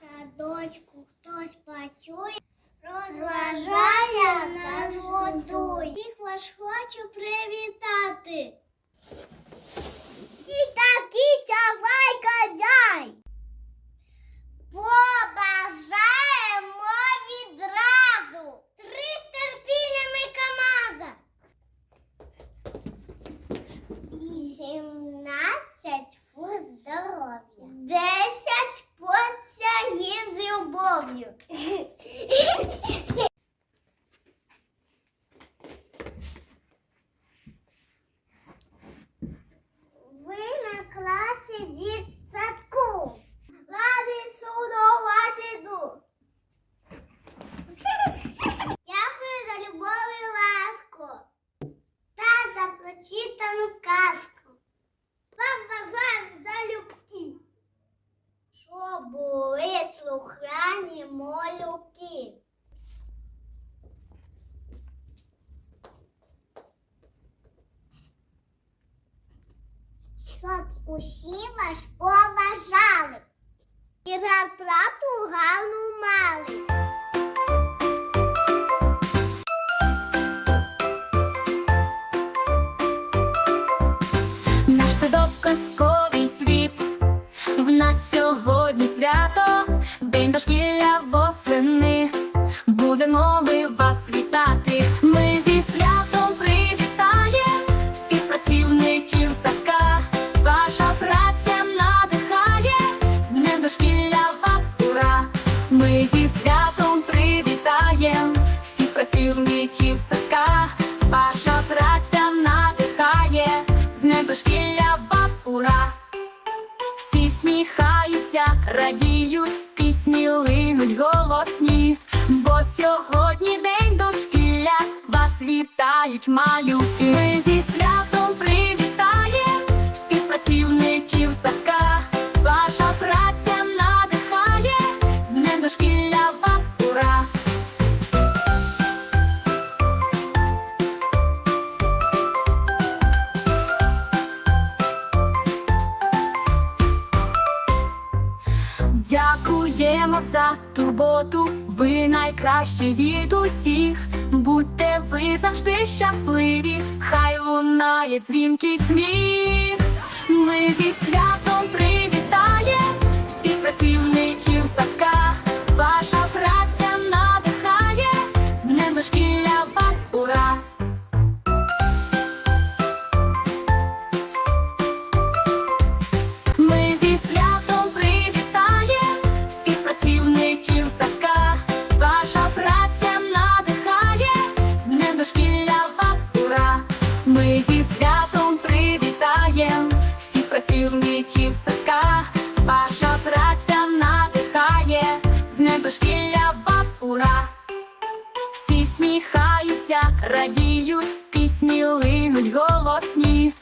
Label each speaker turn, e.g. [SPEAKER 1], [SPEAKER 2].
[SPEAKER 1] садочку хтось почує, розважає нас годує. Всіх вас хочу привітати. І такі цявай казай. Любов'ю. Ви на класі дітсадку. Ради суду вас іду. Дякую за любов ласку та за прочитану казку. Вам Щоб усі вас поважали і зарплату гарну мали.
[SPEAKER 2] Наш садок казковий світ, в нас сьогодні свято, день дошкілля радіють, пісні линуть голосні, бо сьогодні день дошкілля, вас вітають малюки. Дякуємо за турботу, ви найкращі від усіх. Будьте ви завжди щасливі, хай лунає дзвінкий сміх. Ми зі святом привітаємо радіють, пісні линуть голосні.